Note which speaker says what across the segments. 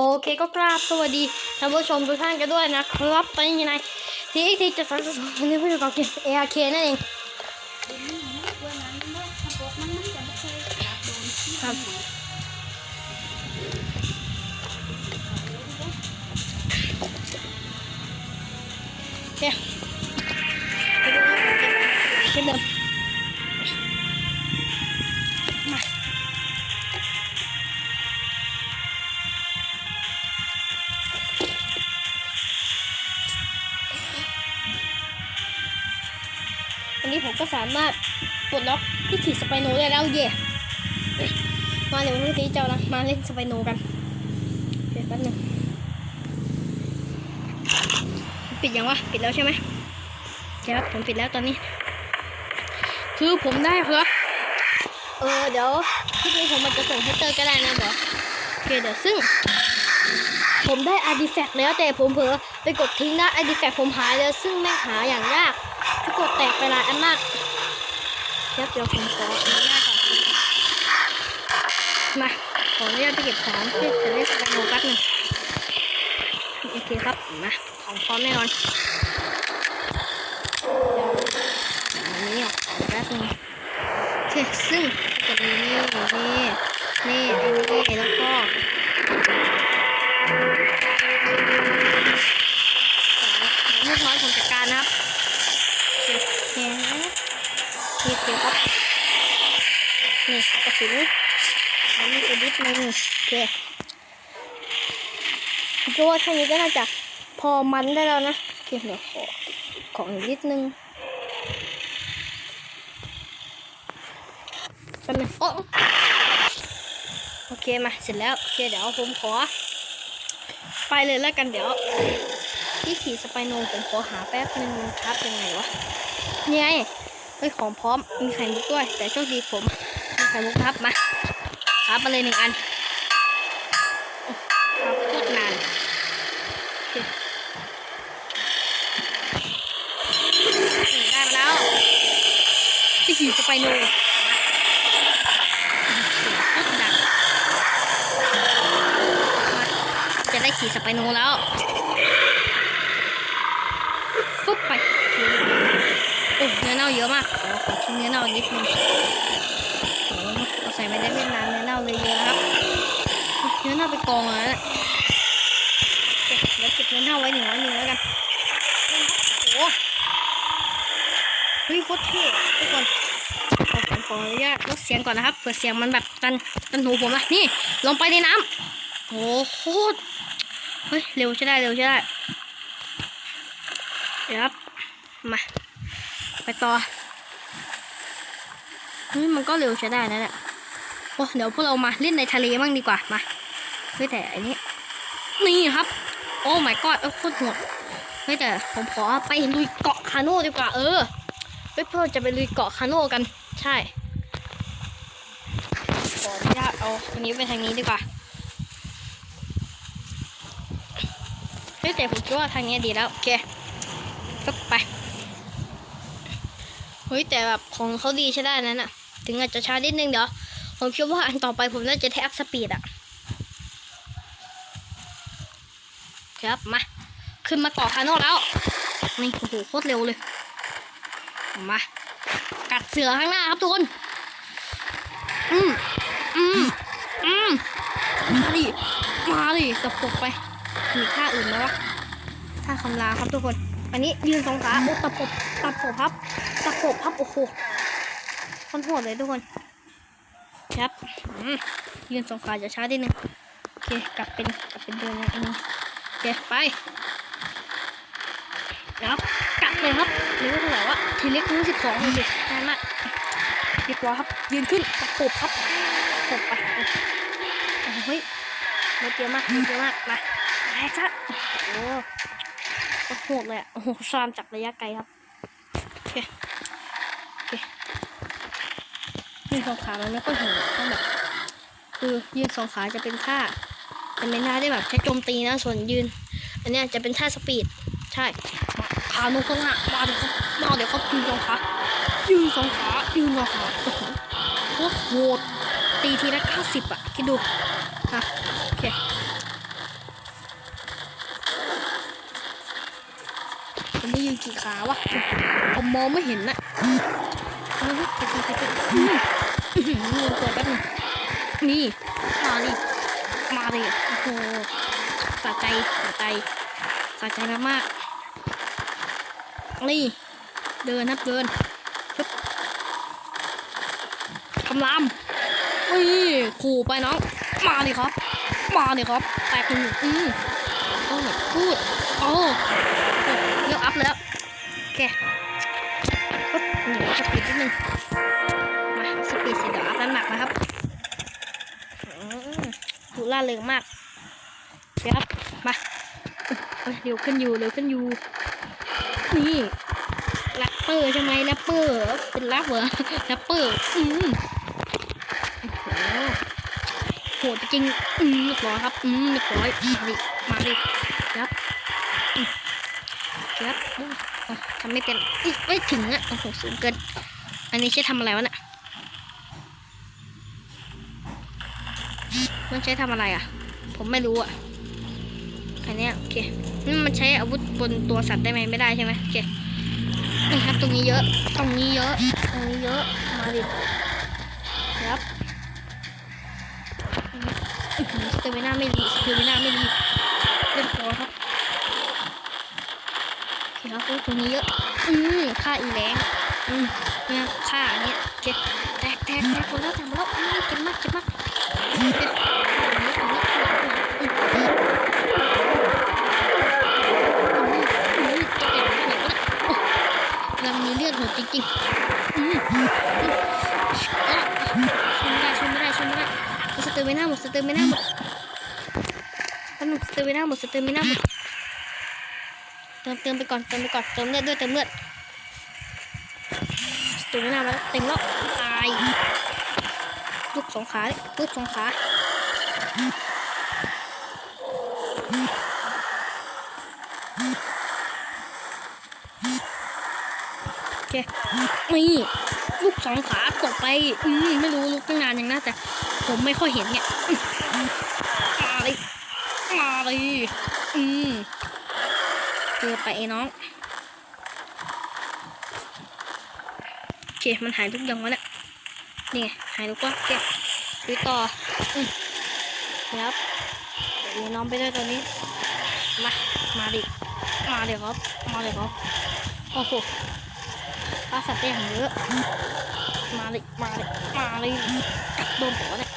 Speaker 1: โอเคก็กราบสวัสดีท่านผู้ชมทุกท่านกันด้วยนะครับตอนนี้อยู่ในที่ที่จะสอนสอนวันนี้ผู้ประกอบเกม ARK นั่นเอง มาเดี๋ยววันนี้เจ้านะ มาเล่นสไปโนกันเดี๋ยวแป๊บหนึงปิดยังวะ ปิดแล้วใช่ไหมครับผมปิดแล้วตอนนี้ คือผมได้ครับเออเดี๋ยวคลิปนี้ผมมันจะส่งให้เตอร์ก็ได้นะเดี๋ยวโอเคเดี๋ยวซึ่ง ผมได้อาร์ดิแฟกแล้วแต่ผมเผลอไปกดทิ้งนะอาร์ดิแฟกผมหายแล้วซึ่งแม่หาอย่างยากทุกกดแตกไปหลายอันมากเดี๋ยวเดี๋ยวผมขออนุญาตก่อน มาขออนุญาตไปเก็บของเพื่จะได้สแกนโมแป๊บหนึ่งโอเคครับมาของพร้อมแน่นอนอันนี้ออกแป๊บนึงโอเคซึ่งกดนี้นี่นี่นี่อันนี้แล้วก็เรียบร้อยผมจัดการนะครับเก็บแขนนี่เก็บครับนี่กระสุน นึงโอเคคิดว่าแค่นี้ก็น่าจะพอมันได้แล้วนะเคเดี๋ยวขอของนิดนึงแป๊บนึงโอ้โอเคมาเสร็จแล้วโอเคเดี๋ยวผมขอ ไปเลยแล้วกันเดี๋ยวที่ขี่สไปโนผมขอหาแป๊บนึงครับยังไงวะนี่ไงเฮ้ยของพร้อมมีไข่มุกด้วย แต่โชคดีผมมีไข่มุกครับมา ครับมาเลยหนึ่งอันครับโคตรนานเคนี่ได้มาแล้วที่ขี่สไปนมาเสียงโคตรดังมาจะได้ขี่สไปโนแล้วฟุบไปโอ้เนื้อเน่าเยอะมากขอขอทิ้งเนื้อเน่านิดนึงโอ้เราใส่ไม่ได้เวียดนามเนื้อเน่าเลยเยอะนะครับ เนื้อเน่าไปกองแล้วนะโอเดี๋ยวเก็บเนื้อเน่าไว้หนึ่งร้อยหนึ่งแล้วกันโอ้โหเฮ้ยโคตรเท่ทุกคนขอผมขออนุญาตลดเสียงก่อนนะครับเผื่อเสียงมันแบบตันตันหูผมนะนี่ ลงไปในน้ำโอ้โคตรเฮ้ยเร็วใช่ได้เร็วใช่ได้เดี๋ยวครับมาไปต่อเฮ้ยมันก็เร็วใช้ได้นะเนี่ย โอ้เดี๋ยวพวกเรามาเล่นในทะเลมั่งดีกว่ามาเฮ้แต่อันนี้ นี่ครับ โอ้ my god เออโคตรโหดเฮ้แต่ผมขอไปลุยเกาะคาโน่ดีกว่า เออเพื่อจะไปลุยเกาะคาโน่กัน ใช่ขออนุญาตเอาอันนี้ไปทางนี้ดีกว่าเฮ้ยแต่ผมคิดว่าทางนี้ดีแล้ว โอเค ก็ไป เฮ้ยแต่แบบของเขาดีใช่ได้นั้นอะถึงอาจจะช้านิดนึงเดี๋ยว ผมคิดว่าอันต่อไปผมน่าจะแท็บสปีดอะครับมา ขึ้นมาเกาะคาโน่แล้ว นี่โอ้โหโคตรเร็วเลย มา กัดเสือข้างหน้าครับทุกคน อืมอืมอืมมาดิมาดิตบตกไป มีท่าอื่นไหมวะท่าคำราครับทุกคน อันนี้ยืนสองขาโอ้ตะปบตะปบครับตะปบครับ โอ้โหคนโหดเลยทุกคน ครับยืนสองขาจะช้านิดนึงโอเคกลับเป็นกลับเป็นเดินนะอันนี้โอเคไปครับกลับเลยครับหรือว่าเท่าไหร่วะทีเล็กรู้สิบสองเลยง่ายมากเรียบร้อยครับยืนขึ้นตะปบครับตบไปโอ้โหเฮ้ยรถเยอะมากรถเยอะมากมาแรงซะโอ้โหโหดเลยอะโอ้โหซามจากระยะไกลครับโอเค นสองขามันไม่ค่อยเหดต้องแบบคือยืนสองขาจะเป็นท่าจะไม่น่าได้แบบใช้โจมตีนะส่วนยืน อันนี้จะเป็นท่าสปีด ใช่ขาลงข้างหน้ามาเดี๋ยวเขาเดี๋ยวเขายืนสองขายืนสองขายืนสองขาโอ้โโคตรโหดตีทีละเก้าสิบอะคิดดูฮะโอเคผมไม่ยืนกี่ขาวะผมมองไม่เห็นนะ ลืมตัวแป๊บนึงนี่ มาดิมาดิโอ้โหสะใจสะใจสะใจมากๆนี่ เดินครับเดินคำรามนี่ขู่ไปน้อง มาดิครับ มาดิครับ แตกหนึ่งอืมโอ้พูดโอ้เยกอัพแล้ว โอเคปึ๊บหนึ่งสปีดนิดนึง ล่าเริงมากเครับมาเอ้ยเร็วขึ้นอยู่เร็วขึ้นอยู่ นี่แรปเปอร์ใช่ไหมแรปเปอร์เป็นแรปเหรอแรปเปอร์อืมโหดจริงอืมเรียบร้อยครับอืมเรียบร้อยมาดิมาดิครับครับทำไม่เป็นไม่ถึงอะโอ้โหสูงเกิน อันนี้ใช้ทำอะไรวะเนี่ย มันใช้ทำอะไรอะ ผมไม่รู้อะ อันนี้โอเคนี่มันใช้อาวุธบนตัวสัตว์ได้ไหมไม่ได้ใช่ไหมโอเคนี่ครับตรงนี้เยอะ ตรงนี้เยอะ ตรงนี้เยอะ มาดิครับอื้อหือสเตมิน่าไม่ดีสเตมิน่าไม่ดีเรียบร้อยครับโอเคครับตรงนี้เยอะ อืมค่าอีแรงอืมเนี่ยค่าอันเนี้ยโอเคแตกแตกแตกหมดแล้วแตกหมดแล้วอืมเจ็บมากเจ็บมาก ยังมีเลือดหดจริงๆช่วยได้ช่วยไม่ได้ช่วยไม่ได้หมดสเตอร์ไม่น่าหมดสเตอร์ไม่น่าหมดแป๊บนึงสเตอร์ไม่น่าหมดสเตอร์ไม่น่าหมดเติมเติมไปก่อนเติมไปก่อนเติมเลือดด้วยเติมเลือดสเตอร์ไม่น่ามาเต็มแล้วตาย ลูกสองขาดิลูกสองขาโอเคนี่ลูกสองขาตกไป อืมไม่รู้ลูกตั้งนานยังนะแต่ ผมไม่ค่อยเห็นเนี่ยมมาเลยมาเลยอืมเจอไปไอ้น้อง โอเค มันหายทุกอย่างวะเนี่ย นี่ไงหายทุกว่าโอเคดูต่ออืมครับเดี๋ยวน้องไปด้วยตัวนี้ มา มาดิ มาเดี๋ยวครับ มาเดี๋ยวครับโอ้โหปลาสัตว์ได้อย่างเยอะ มาเลย มาเลย มาเลยกัดโดนหัวเนี่ย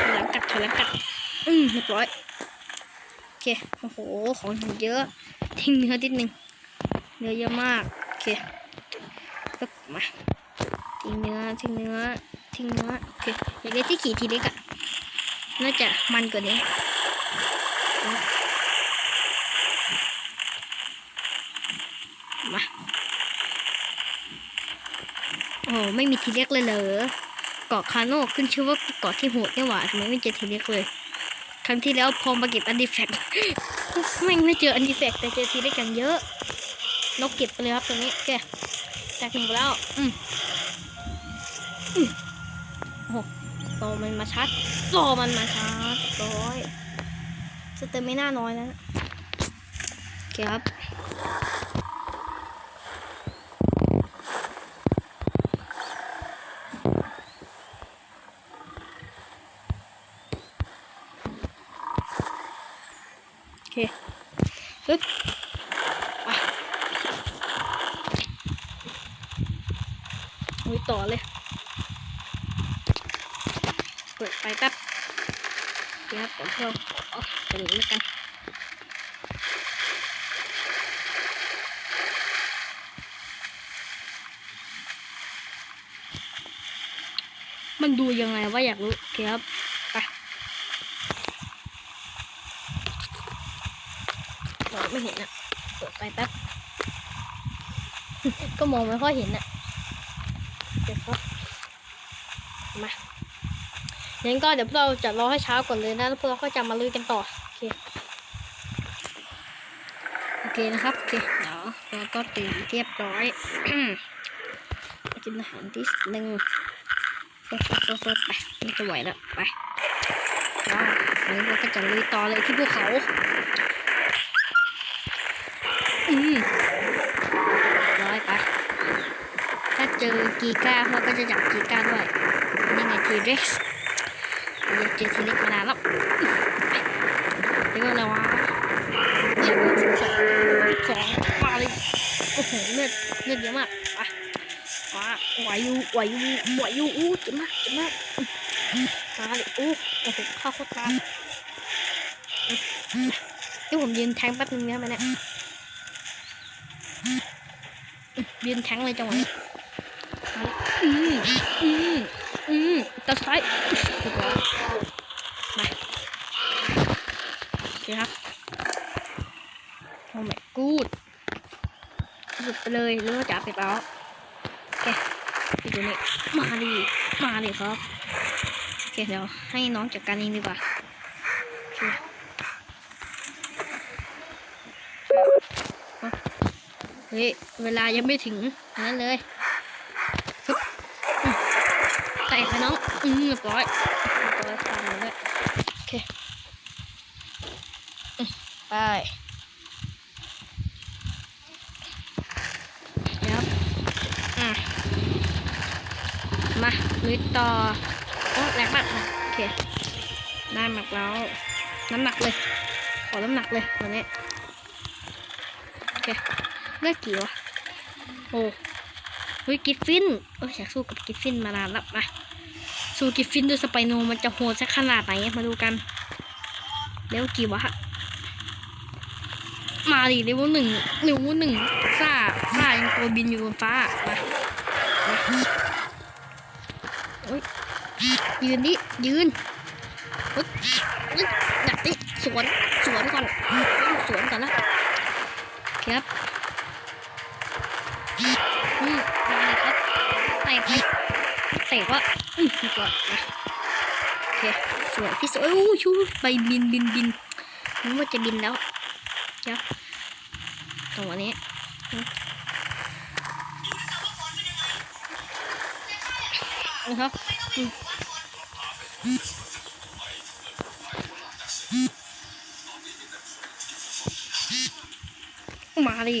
Speaker 1: ถอยหลังกัดถอยหลังกัด อืมเรียบร้อย โอเค โอ้โห ของเยอะ ทิ้งเนื้อนิดนึงเนื้อเยอะมาก โอเค มาทิ้งเนื้อทิ้งเนื้อทิ้งเนื้อโอเคอยากได้ที่ขี่ทีเล็กอะน่าจะมันกว่านี้มาโอ้ไม่มีทีเล็กเลยเหรอเกาะคาโน่ขึ้นชื่อว่าเกาะที่โหดนี่หว่าทำไมไม่เจอทีเล็กเลย ครั้งที่แล้วพอมาเก็บอันดีแฟกไม่งไม่เจออันดีแฟกแต่เจอทีเล็กกันเยอะนกเก็บไปเลยครับตัวนี้แก แตกหนึ่งแล้ว อืมอืมโอ้โหรอมันมาชัดรอมันมาชัดร้อยสเตอร์ไม่น่าน้อยแล้วนะโอเคครับ โอเคปึ๊บไป ลุยต่อเลย เปิดไฟแป๊บเดี๋ยวผมเพิ่มเอาเป็นอย่างนี้แล้วกันมันดูยังไงว่าอยากรู้โอเครับไปมองไม่เห็นอะเปิดไฟแป๊บ ก็มองไม่ค่อยเห็นอะ เดครับมางั้นก็เดี๋ยวพวกเราจะรอให้เช้าก่อนเลยนะแล้วพวกเราก็จะมาลุยกันต่อโอเคโอเคนะครับโอเคเดี๋ยวเราก็ตื่นเรียบร้อยกินอาหารที่หนึ่งโฟดโฟดโฟดไปไม่จะไหวแล้วไปว้วนี้เราก็จะลุยต่อเลยที่ภูเขาอืมร้อยไป ถ้าเจ อกีก้าเขาก็จะจับกีก้าด้วยนี่ไงทีเร็กซ์อยากเจอทีเล็กมานานแล้วเรียกว่าอะไรวะเนี่ยสองสองมาเลยโอ้โหเลือดเลือดเยอะมากไปว้าไหวอยูไหวอยูไหวอยูอู้เจ็บมากเจ็บมากมาเลยอู้โอ้โหเข้าโคตรตาที่ผมยืนแทงแป๊บนึงนะมันเนี่ยยืนแทงเลยจังหวะนี้ อืมอืมอืมตาซ้ายถูกแล้วมาโอเคครับโอ้ my good สุดไปเลยเรื่องจะไปแล้วโอเคไปดูนี่มาดิมาดิครับโอเคเดี๋ยวให้น้องจัดการเองดีกว่าโอเคเอาเฮ้ยเวลายังไม่ถึงนั้นเลย ใส่ไปน้อง อืมเรียบร้อยเรียบร้อยตามเลยโอเค ไปเดี๋ยวอะมาลุยต่อโอ้แรงมากอะโอเค ได้หมักแล้ว น้ำหนักเลย ขอน้ำหนักเลยวันนี้ โอเคเลือกกี่วะโอ้เฮ้ยกิฟฟินเอออยากสู้กับกิฟฟินมานานแล้วมา สู้กิฟฟินด้วยสไปโนมันจะโหดสักขนาดไหนมาดูกันเลเวลกี่วะมาดิเลเวลหนึ่งเลเวหนึ่งซ่าซ่ายังตัวบินอยู่บนฟ้ามามาโอ้ยยืนดิยืนปึ๊บปึ๊บดักดิสวนสวนก่อนสวนก่อนนะคครับอืมมาเลยครับไปไป เตะว่าอืมดีกว่านะโอเคสวยที่สุดโอ้ยชูไปบินบินบินนึกว่าจะบินแล้วเดี๋ยวตรงวันนี้อืมาเลย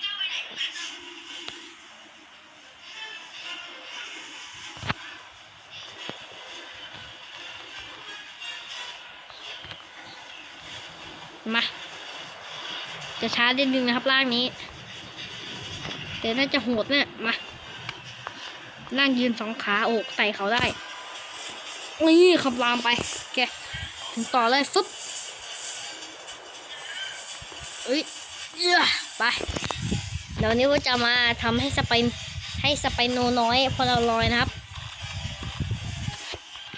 Speaker 1: จะช้านิดนึงนะครับร่างนี้ แต่น่าจะโหดเนี่ยมาร่างยืนสองขาอกไต่เขาได้นี่ขับรามไปโอเคถึงต่อเลยฟึบเอ้ยเยไปเดี๋ยวนี้ว่าจะมาทำให้สไปนให้สไปโนน้อยพอเราลอยนะครับ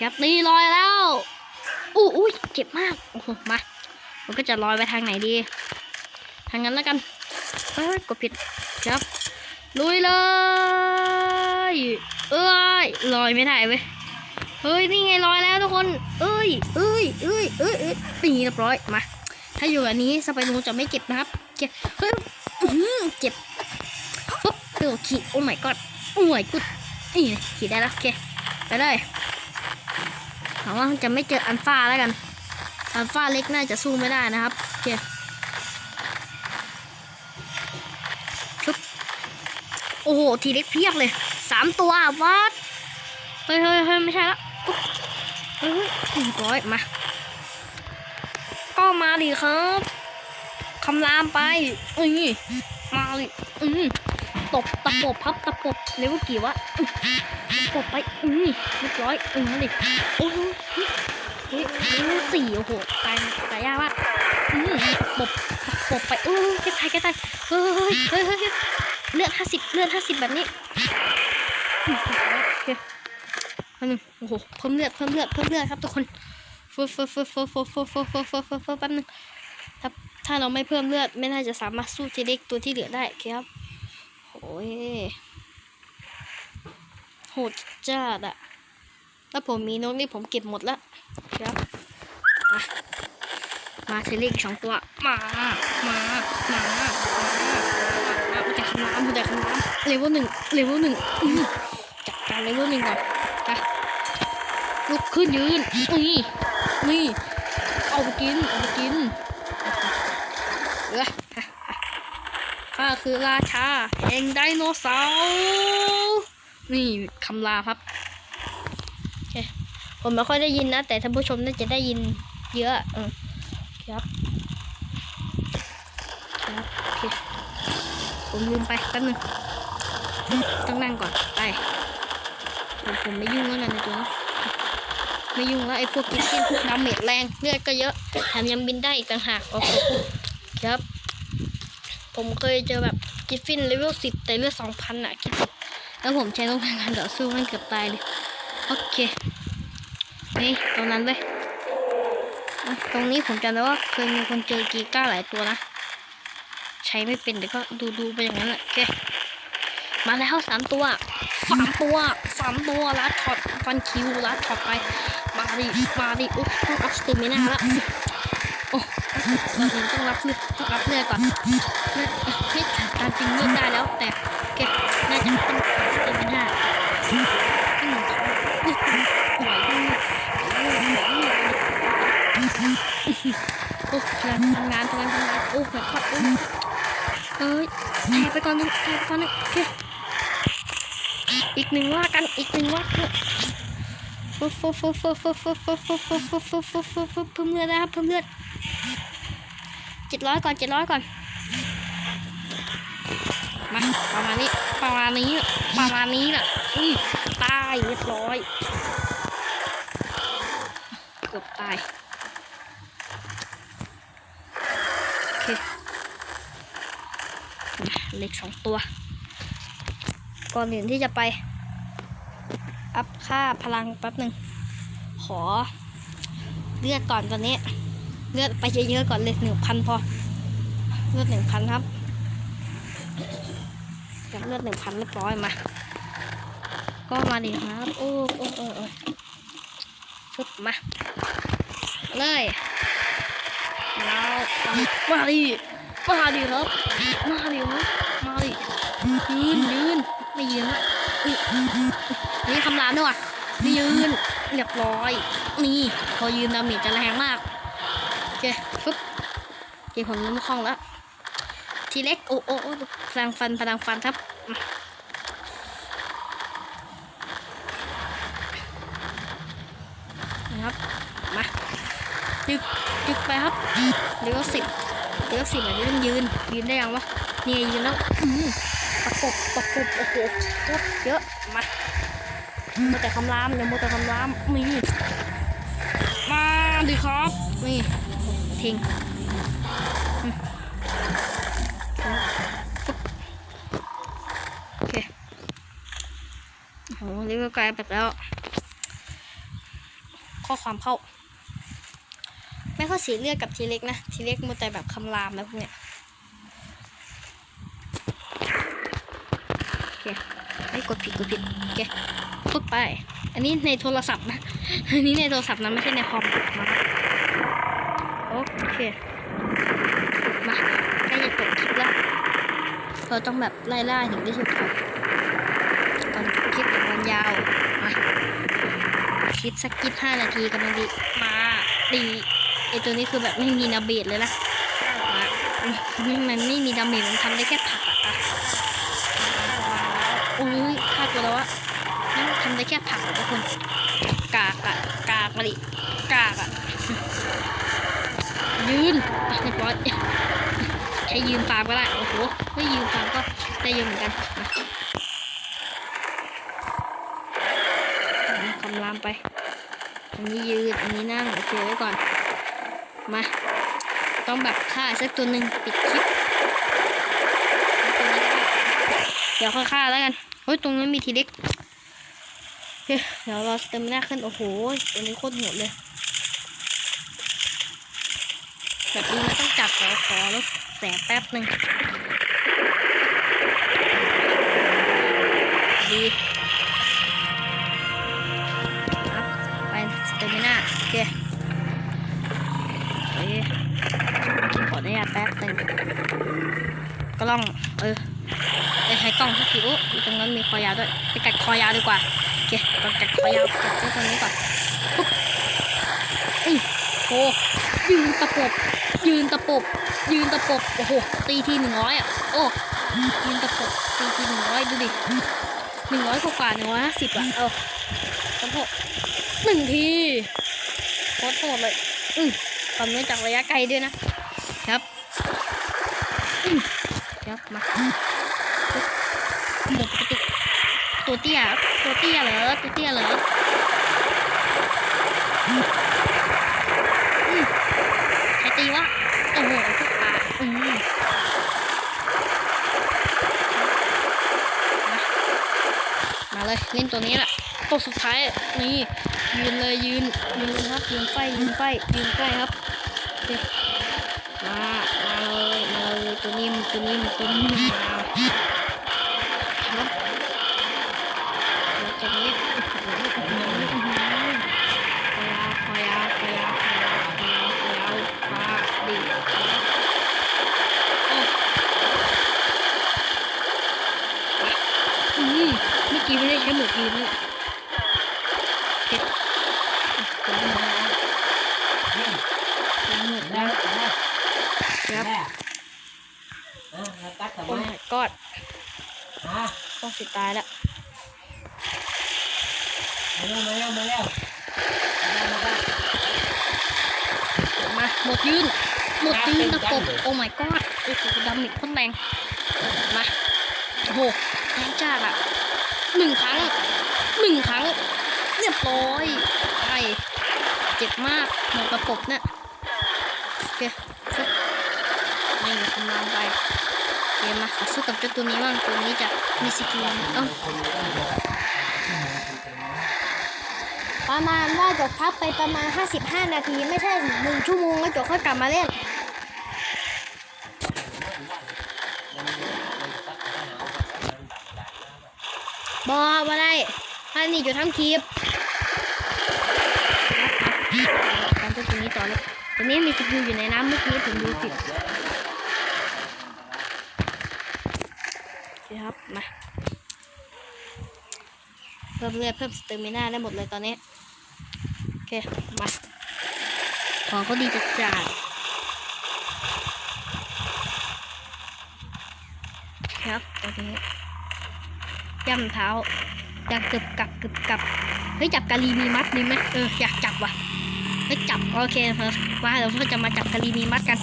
Speaker 1: ครับนี่ลอยแล้วอู้อุ้ยเจ็บมากโอ้โหมา มันก็จะลอยไปทางไหนดีางนั้นแล้วกันเอ้ยกดผิดครับ ลุยเลย เอ้ยลอยไม่ได้เว้ย เฮ้ย นี่ไงลอยแล้วทุกคน เอ้ย เอ้ย เอ้ย เอ้ยเอ้ยปีเรียบร้อย มา ถ้าอยู่อันนี้สไปรูจะไม่เจ็บนะครับ เจ็บ เฮ้ยหือเจ็บปุ๊บเดี๋ยวขี่โอ้ my god โอ้ my god นี่ขี่ได้แล้วโอเค ไปเลยหวังว่าจะไม่เจออันฟ้าแล้วกัน อัลฟาเล็กน่าจะสู้ไม่ได้นะครับโอเคชุบ โอ้โห ทีเล็กเพียบเลย สามตัววัดเฮ้ยเฮ้ยเฮ้ยไม่ใช่ละเฮ้ยหนึ่งร้อยมา ก็มาดิครับคำรามไปอือมาดิอือตบตะปบพับตะปบเลเวลกี่วะอือตะปบไปอือเรียบร้อยอือดิโอ้โหเฮ้ยสี่โอ้โหตายตายยากมาอืมปบปบไปโอ้ยแกตายแกตายเฮ้ยเฮ้ยเฮ้ย เลือดห้าสิบเลือดห้าสิบแบบนี้โอเคอันหนึ่งโอ้โหเพิ่มเลือดเพิ่มเลือดเพิ่มเลือดครับทุกคนฟึ๊บฟึ๊บฟึ๊บฟึ๊บฟึ๊บฟึ๊บฟึ๊บฟึ๊บฟึ๊บฟึ๊บฟึ๊บแป๊บนึงถ้าถ้าเราไม่เพิ่มเลือดไม่น่าจะสามารถสู้เจเด็กตัวที่เหลือได้ครับโอ้ยโหดจ้าดอะถ้าผมมีนกนี่ผมเก็บหมดแล้วครับมาเทเล็กสองตัวมามามา เลเวลหนึ่งเลเวลหนึ่งจัดการเลเวลหนึ่งก่อนจ้ะลุกขึ้นยืนนี่นี่เอาไปกินเอาไปกินเออข้าคือราชาแห่งไดโนเสาร์นี่คำลาครับโอเคผมไม่ค่อยได้ยินนะ แต่ท่านผู้ชมน่าจะได้ยินเยอะเออครับครับโอเคผมลืมไปแป๊บนึง ต้องนั่งก่อน ไป ผมผมไม่ยุ่งแล้วกันในตัวไม่ยุ่งแล้วไอ้พวกกิฟฟินดาเมจแรงเลือดก็เยอะแถมยังบินได้อีกต่างหากโอ้โหครับ ผมเคยเจอแบบกิฟฟินเลเวลสิบแต่เลือดสองพันอะคิดแล้วผมใช้ต้องการการต่อสู้มันเกือบตายเลย โอเค นี่ตรงนั้นเลยตรงนี้ผมจำได้ว่าเคยมีคนเจอกีก้าหลายตัวนะ ใช้ไม่เป็นแต่ก็ดูดูๆไปอย่างนั้นแหละโอเค มาแล้วสามตัวสามตัวสามตัวลัดช็อตฟันคิวลัดช็อตไปมาดิมาดิอุ๊ยต้องอัพสเตมิน่าล้วโอ้ต้องรับเลือดต้องรับเลือดก่อนเลือดเฮ้ยการจริงเลือดได้แล้วแต่โอเคน่าจะต้องสเตมิน่าให้หนูเลือดไหวด้วยโอ้พลังทำงานพลังทำงานโอ้เหมือนขอดโอ้เอ้ยแทงไปก่อนหนึงแทงไปก่อนหนึงโอเค อีกหนึ่งว่ากัน อีกหนึ่งว่ากันฟุ๊บฟุ๊บฟุ๊บฟุ๊บฟุ๊บฟุ๊บฟุ๊บฟุ๊บฟุ๊บฟุ๊บฟุ๊บฟุ๊บฟุ๊บฟุ๊บเพิ่มเลือดนะครับเพิ่มเลือดเจ็ดร้อยก่อนเจ็ดร้อยก่อน มาประมาณนี้ประมาณนี้ประมาณนี้น่ะอุ้ยตายเรียบร้อย เกือบตายโอเคเล็กสองตัว ก่อนอื่นที่จะไป อัพค่าพลังแป๊บหนึ่ง ขอเลือดก่อนตอนนี้ เลือดไปเยอะๆก่อนเลยหนึ่งพันพอ เลือดหนึ่งพันครับจากเลือดหนึ่งพันเรียบร้อยมา ก็มาดิครับ โอ้โอ้โอ้โอ้ชุบมา เลยเรามาดิมาดิครับ มาดิครับมาดิยืนยืน ไม่ยืนละอุ๊ยนี่คำรามด้วยว่ะนี่ยืนเรียบร้อย นี่พอยืนดาเมจจะแรงมากโอเคปึ๊บโอเคผมเริ่มคล่องแล้ว ทีเล็กโอ้โอ้พลังฟันพลังฟันครับนะครับมาจึกจึกไปครับเดี๋ยวสิบเดี๋ยวสิบแบบนี้ต้องยืนยืนได้ยังวะนี่ยืนแล้ว อืมประกบประกบโอ้โหโคตรเยอะมามัวแต่คำรามอย่ามัวแต่คำรามนี่มาดิครับนี่ทิ้งโอเคโอ้โหนี่ก็กลายแบบแล้ว ข้อความเข้า ไม่เข้าสีเลือดกับทีเล็กนะ ทีเล็กมัวแต่แบบคำรามแล้วพวกเนี้ยโอเคไม่ กดผิดกดผิดโอเคกดไป อันนี้ในโทรศัพท์นะ อันนี้ในโทรศัพท์นะไม่ใช่ในคอมมาโอเค มาใกล้จะจบคลิปแล้วเราต้องแบบไล่ล่าถึงที่สุดก่อนก่อนคลิปมันยาวมาคลิปสักยี่ห้านาทีกำลังดี มาดีไอตัวนี้คือแบบไม่มีนาเบดเลยนะมันไม่มีดาเมจมันทำได้แค่ผักอะโอ้ย ฆ่าตัวแล้วอะนั่นทำได้แค่ผักอะทุกคนกากอะกากมาดิกากอะยืนเรียบร้อยแค่ยืนฟาร์มก็ได้โอ้โหไม่ยืนฟาร์มก็ได้เยอะเหมือนกันคำรามไป อันนี้ยืน อันนี้นั่ง โอเคไว้ก่อน มา ต้องแบบฆ่าสักตัวหนึ่งปิดคลิป เดี๋ยวค่อยฆ่าแล้วกัน เฮ้ย ตรงนั้นมีทีเล็กเคเดี๋ยวเราเตมิน่าขึ้น โอ้โหตัวนี้โคตรโหดเลย แบบนี้มันต้องจับขอขอแล้วแสงแป๊บหนึ่งดีครับไปสเตมิน่าโอเคโอเคขออนุญาแป๊บหนึ่งกล้อง เออ ไปใช้กล้องสักทีโอ้ตรงนั้นมีคอยาวด้วยไปกัดคอยาวดีกว่าโอเคเรากัดคอยาวกัดตัวนี้ก่อนปุ๊บอือโอ้ยืนตะปบยืนตะปบยืนตะปบโอ้โหตีทีหนึ่งร้อยอะโอ้ยืนตะปบตีทีหนึ่งร้อยดูดิหนึ่งร้อยกว่าหนึ่งร้อยห้าสิบอะเอาตะปบหนึ่งทีโคตรโหดเลยอืมทำเนื่องจากระยะไกลด้วยนะครับ อืมเดี๋ยวมา ปกติตัวเตี้ยตัวเตี้ยเหรอตัวเตี้ยเหรออืมใครตีวะโอ้โหพวกป่าอืมมาเลยเล่นตัวนี้แหละตัวสุดท้ายนี่ยืนเลยยืนยืนครับยืนไฟยืนไฟยืนไฟครับมามาเลยมาเลยตัวนิ่มตัวนิ่มตัวนิ่มมา ดยืน
Speaker 2: ตะ
Speaker 1: ปบโอ้ my god โอ้โหดามิดโคตรแรงมาโอ้โหแรงจ้าอะหนึ่งครั้งหนึ่งครั้งเรียบร้อยไอเจ็บมากหมดตะปบเนี่ยโอเคฟึ๊บไม่กำลังไปโอเคมาขอสู้กับเจ้าตัวนี้บ้างตัวนี้จะมีสกิลเอ้าประมาณว่าจบพักไปประมาณ 55 นาที ไม่ใช่หนึ่งชั่วโมงแล้วจบค่อยกลับมาเล่น บอว่าได้ถ้านี่จะทำคลิปการตัวนี้ต่อเลยตัวนี้มีสกิลอยู่ในน้ำเมื่อกี้ผมดูผิดครับมาเพิ่มเลือดเพิ่มสเตอร์มิน่าได้หมดเลยตอนนี้ โอเค มา ของเขาดีจัดจ้าครับโอเค ย่ำเท้า อยากกึบกับกึบกับเฮ้ยจับกะลีมีมัดดีไหมเอออยากจับว่ะเฮ้ยจับโอเคเออว่าเราจะมาจับกะลีมีมัดกัน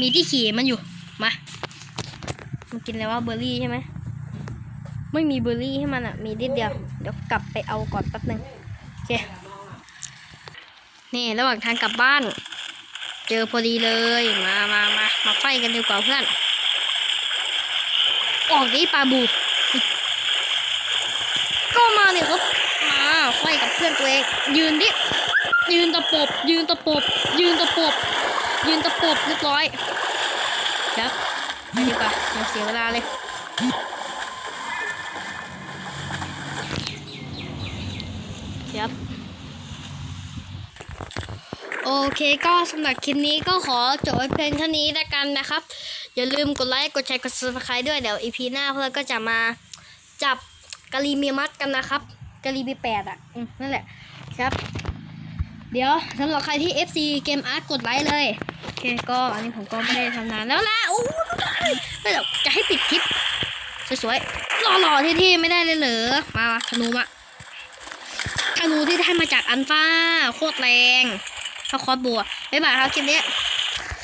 Speaker 1: มีที่ขี่มันอยู่มามันกินอะไรว่าเบอร์รี่ใช่ไหมไม่มีเบอร์รี่ให้มันอะ มีนิดเดียวเดี๋ยวกลับไปเอาก่อนแป๊บหนึงโอเคนี่ระหว่างทางกลับบ้าน เจอพอดีเลยมามามามาไฟกันดีกว่าเพื่อน ออกดิปลาบู ก็มาเนี่ยครับ มาไฟกับเพื่อนตัวเอง ยืนดิ ยืนตะปบ ยืนตะปบ ยืนตะปบ ยืนตะปบเรียบร้อยครับไปดีกว่าอย่าเสียเวลาเลยครับโอเคก็สำหรับคลิปนี้ก็ขอจบไว้เพียงเท่านี้แล้วกันนะครับ อย่าลืมกดไลค์ กดแชร์ กด subscribe ด้วย เดี๋ยวอีพีหน้าเพื่อนก็จะมาจับกะลีเมียมัดกันนะครับกะลีบีแปดอะนั่นแหละครับ เดี๋ยวสำหรับใครที่ FC เกมอาร์ตกดไลค์เลย โอเคก็อันนี้ผมก็ไม่ได้ทำนานแล้วละโอ้ไม่หรอกจะให้ปิดคลิปสวยๆหล่อๆที่ๆไม่ได้เลยเหรอ มามาธนูมาธนูที่ได้มาจากอันฟ้าโคตรแรงถ้าคอสบัวบ๊ายบายครับคลิปนี้